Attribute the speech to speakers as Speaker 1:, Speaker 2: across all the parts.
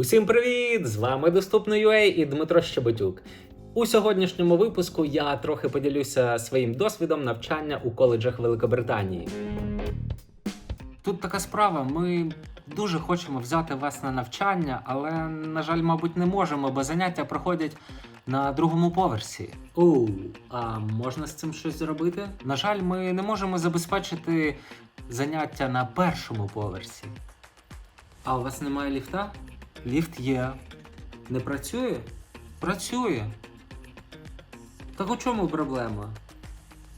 Speaker 1: Усім привіт! З вами Доступно.ua і Дмитро Щебетюк. У сьогоднішньому випуску я трохи поділюся своїм досвідом навчання у коледжах Великобританії. Тут така справа. Ми дуже хочемо взяти вас на навчання, але, на жаль, мабуть, не можемо, бо заняття проходять на другому поверсі. Оу, а можна з цим щось зробити? На жаль, ми не можемо забезпечити заняття на першому поверсі. А у вас немає ліфта? Ліфт є. Не працює? Працює. Так у чому проблема?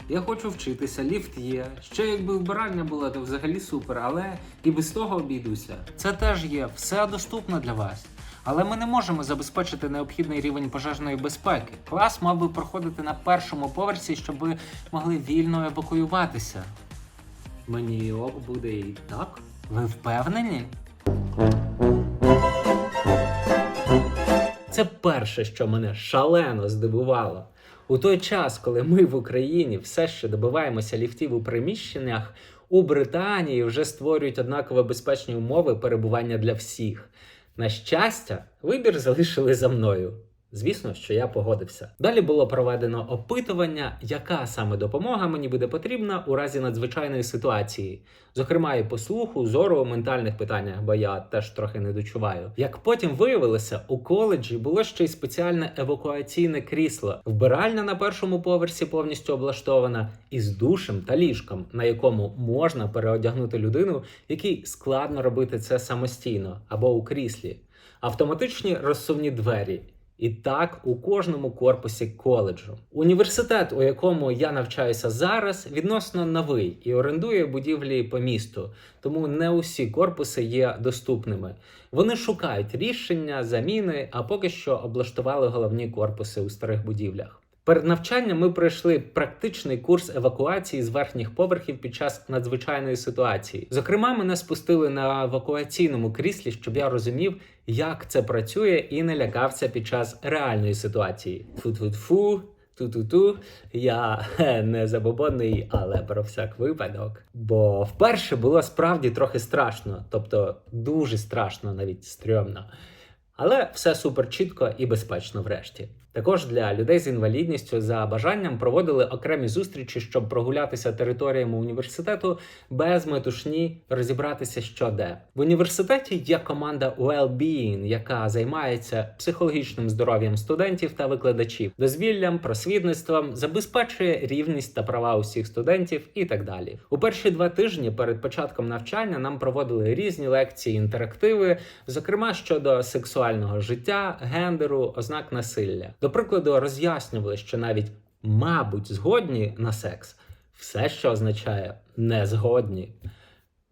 Speaker 1: Я хочу вчитися, ліфт є. Ще якби вбиральня була, то взагалі супер, але і без того обійдуся. Це теж є, все доступно для вас. Але ми не можемо забезпечити необхідний рівень пожежної безпеки. Клас мав би проходити на першому поверсі, щоб ви могли вільно евакуюватися. Мені ок буде і так. Ви впевнені? Це перше, що мене шалено здивувало. У той час, коли ми в Україні все ще добиваємося ліфтів у приміщеннях, у Британії вже створюють однаково безпечні умови перебування для всіх. На щастя, вибір залишили за мною. Звісно, що я погодився. Далі було проведено опитування, яка саме допомога мені буде потрібна у разі надзвичайної ситуації, зокрема і по слуху, зору, ментальних питаннях, бо я теж трохи не дочуваю. Як потім виявилося, у коледжі було ще й спеціальне евакуаційне крісло, вбиральня на першому поверсі повністю облаштована, із душем та ліжком, на якому можна переодягнути людину, якій складно робити це самостійно або у кріслі, автоматичні розсувні двері. І так у кожному корпусі коледжу. Університет, у якому я навчаюся зараз, відносно новий і орендує будівлі по місту, тому не усі корпуси є доступними. Вони шукають рішення, заміни, а поки що облаштували головні корпуси у старих будівлях. Перед навчанням ми пройшли практичний курс евакуації з верхніх поверхів під час надзвичайної ситуації. Зокрема, мене спустили на евакуаційному кріслі, щоб я розумів, як це працює, і не лякався під час реальної ситуації. Фу-фу-фу, ту-ту-ту. Я хе, не забобонний, але про всяк випадок. Бо вперше було справді трохи страшно, тобто дуже страшно, навіть стрьомно. Але все супер чітко і безпечно врешті. Також для людей з інвалідністю за бажанням проводили окремі зустрічі, щоб прогулятися територіями університету без метушні, розібратися, що де. В університеті є команда Wellbeing, яка займається психологічним здоров'ям студентів та викладачів, дозвіллям, просвітництвом, забезпечує рівність та права усіх студентів і так далі. У перші два тижні перед початком навчання нам проводили різні лекції, інтерактиви, зокрема щодо сексуального життя, гендеру, ознак насилля. До прикладу, роз'яснювали, що навіть мабуть згодні на секс все, що означає не згодні.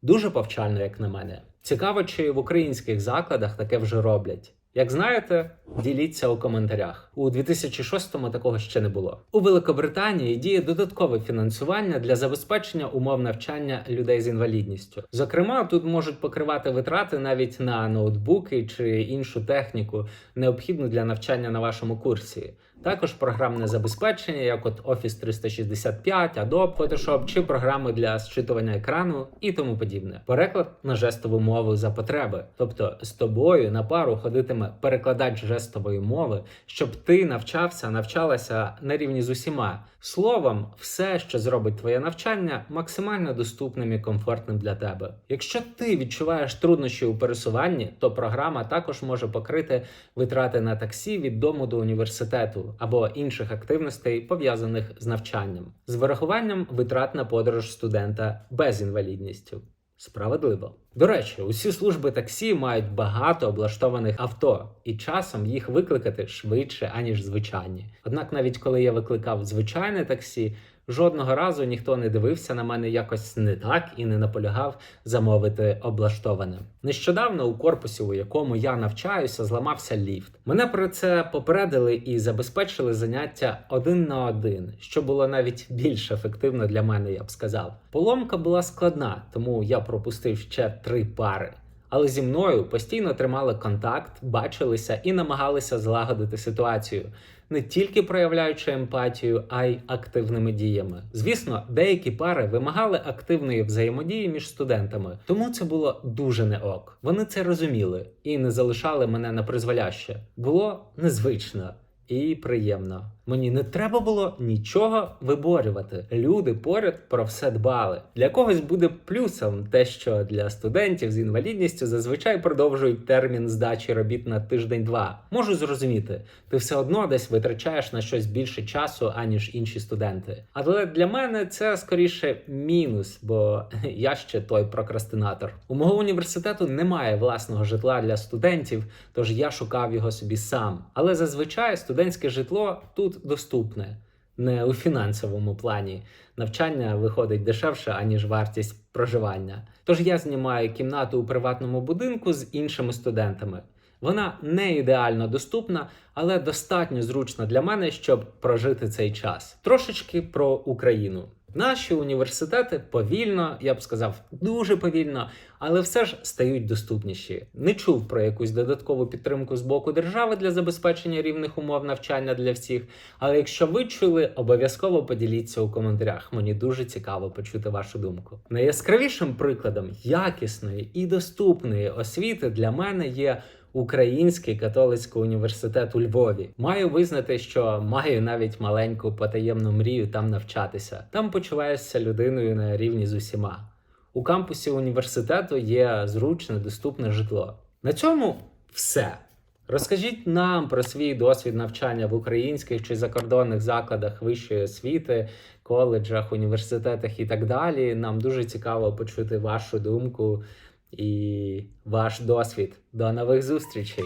Speaker 1: Дуже повчально, як на мене. Цікаво, чи в українських закладах таке вже роблять. Як знаєте, діліться у коментарях. У 2006-му такого ще не було. У Великобританії діє додаткове фінансування для забезпечення умов навчання людей з інвалідністю. Зокрема, тут можуть покривати витрати навіть на ноутбуки чи іншу техніку, необхідну для навчання на вашому курсі. Також програмне забезпечення, як от Office 365, Adobe Photoshop чи програми для зчитування екрану і тому подібне. Переклад на жестову мову за потреби. Тобто з тобою на пару ходитиме перекладач жестової мови, щоб ти навчався, навчалася на рівні з усіма. Словом, все, що зробить твоє навчання, максимально доступним і комфортним для тебе. Якщо ти відчуваєш труднощі у пересуванні, то програма також може покрити витрати на таксі від дому до університету або інших активностей, пов'язаних з навчанням, з вирахуванням витрат на подорож студента без інвалідністю. Справедливо. До речі, усі служби таксі мають багато облаштованих авто, і часом їх викликати швидше, аніж звичайні. Однак, навіть коли я викликав звичайне таксі, жодного разу ніхто не дивився на мене якось не так і не наполягав замовити облаштоване. Нещодавно у корпусі, у якому я навчаюся, зламався ліфт. Мене про це попередили і забезпечили заняття один на один, що було навіть більш ефективно для мене, я б сказав. Поломка була складна, тому я пропустив ще три пари. але зі мною постійно тримали контакт, бачилися і намагалися злагодити ситуацію, не тільки проявляючи емпатію, а й активними діями. Звісно, деякі пари вимагали активної взаємодії між студентами, тому це було дуже не ок. Вони це розуміли і не залишали мене на призволяще. Було незвично. І приємно. Мені не треба було нічого виборювати. Люди поряд про все дбали. Для когось буде плюсом те, що для студентів з інвалідністю зазвичай продовжують термін здачі робіт на тиждень-два. Можу зрозуміти, ти все одно десь витрачаєш на щось більше часу, аніж інші студенти. Але для мене це скоріше мінус, бо я ще той прокрастинатор. У мого університету немає власного житла для студентів, тож я шукав його собі сам. Але зазвичай студентське житло тут доступне. Не у фінансовому плані навчання виходить дешевше, аніж вартість проживання. Тож я знімаю кімнату у приватному будинку з іншими студентами. Вона не ідеально доступна, але достатньо зручна для мене, щоб прожити цей час. Трошечки про Україну. Наші університети повільно, я б сказав, дуже повільно, але все ж стають доступніші. Не чув про якусь додаткову підтримку з боку держави для забезпечення рівних умов навчання для всіх. Але якщо ви чули, обов'язково поділіться у коментарях. Мені дуже цікаво почути вашу думку. Найяскравішим прикладом якісної і доступної освіти для мене є. Український католицький університет у Львові. Маю визнати, що маю навіть маленьку потаємну мрію там навчатися. Там почуваєшся людиною на рівні з усіма. У кампусі університету є зручне, доступне житло. На цьому все. Розкажіть нам про свій досвід навчання в українських чи закордонних закладах вищої освіти, коледжах, університетах і так далі. Нам дуже цікаво почути вашу думку і ваш досвід. До нових зустрічей!